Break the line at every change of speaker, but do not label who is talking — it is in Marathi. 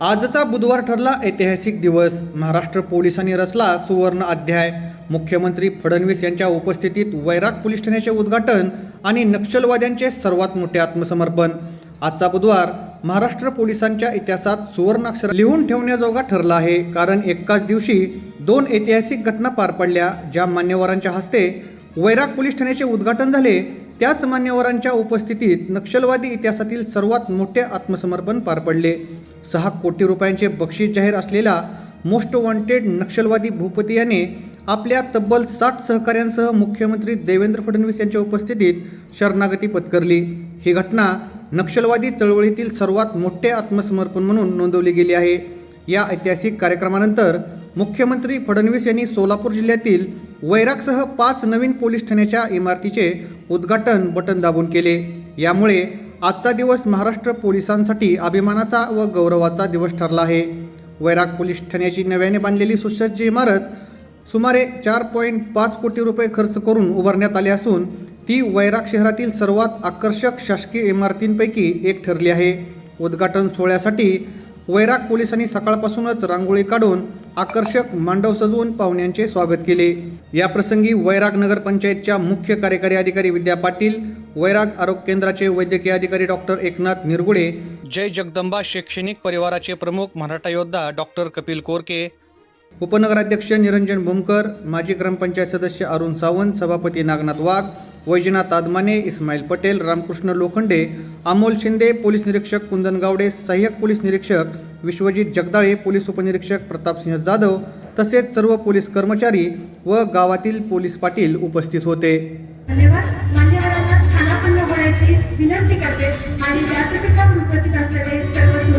आजचा बुधवार ठरला ऐतिहासिक दिवस. महाराष्ट्र पोलिसांनी रचला सुवर्ण अध्याय. मुख्यमंत्री फडणवीस यांच्या उपस्थितीत वैराग पोलीस ठाण्याचे उद्घाटन आणि नक्षलवाद्यांचे सर्वात मोठे आत्मसमर्पण. आजचा बुधवार महाराष्ट्र पोलिसांच्या इतिहासात सुवर्णाक्षर लिहून ठेवण्याजोगा ठरला आहे. कारण एकाच दिवशी दोन ऐतिहासिक घटना पार पडल्या ज्या मान्यवरांच्या हस्ते वैराग पोलीस ठाण्याचे उद्घाटन झाले. त्याच मान्यवरांच्या उपस्थितीत नक्षलवादी इतिहासातील सर्वात मोठे आत्मसमर्पण पार पडले. सहा कोटी रुपयांचे बक्षीस जाहीर असलेला मोस्ट वॉन्टेड नक्षलवादी भूपती याने आपल्या तब्बल साठ सहकाऱ्यांसह मुख्यमंत्री देवेंद्र फडणवीस यांच्या उपस्थितीत शरणागती पत्करली. ही घटना नक्षलवादी चळवळीतील सर्वात मोठे आत्मसमर्पण म्हणून नोंदवली गेली आहे. या ऐतिहासिक कार्यक्रमानंतर मुख्यमंत्री फडणवीस यांनी सोलापूर जिल्ह्यातील वैरागसह पाच नवीन पोलीस ठाण्याच्या इमारतीचे उद्घाटन बटन दाबून केले. यामुळे आजचा दिवस महाराष्ट्र पोलिसांसाठी अभिमानाचा व गौरवाचा दिवस ठरला आहे. वैराग पोलीस ठाण्याची नव्याने बांधलेली सुसज्ज इमारत सुमारे चार पॉईंट पाच कोटी रुपये खर्च करून उभारण्यात आली असून ती वैराग शहरातील सर्वात आकर्षक शासकीय इमारतींपैकी एक ठरली आहे. उद्घाटन सोहळ्यासाठी वैराग पोलिसांनी सकाळपासूनच रांगोळी काढून आकर्षक मांडव सजवून पाहुण्यांचे स्वागत केले. या प्रसंगी वैराग नगर पंचायतच्या मुख्य कार्यकारी अधिकारी विद्या पाटील वैराग आरोग्य केंद्राचे वैद्यकीय अधिकारी डॉक्टर एकनाथ निरगुडे जय जगदंबा शैक्षणिक परिवाराचे प्रमुख मराठा योद्धा डॉक्टर कपिल कोरके उपनगराध्यक्ष निरंजन भूमकर माजी ग्रामपंचायत सदस्य अरुण सावंत सभापती नागनाथ वाघ वैजनाथ आदमाने इस्माईल पटेल रामकृष्ण लोखंडे अमोल शिंदे पोलीस निरीक्षक कुंदन गावडे सहाय्यक पोलीस निरीक्षक विश्वजित जगदाळे पोलीस उपनिरीक्षक प्रतापसिंह जाधव तसेच सर्व पोलीस कर्मचारी व गावातील पोलीस पाटील उपस्थित होते.
विनंती करते आणि व्यासपीठावर उपस्थित असलेले सर्व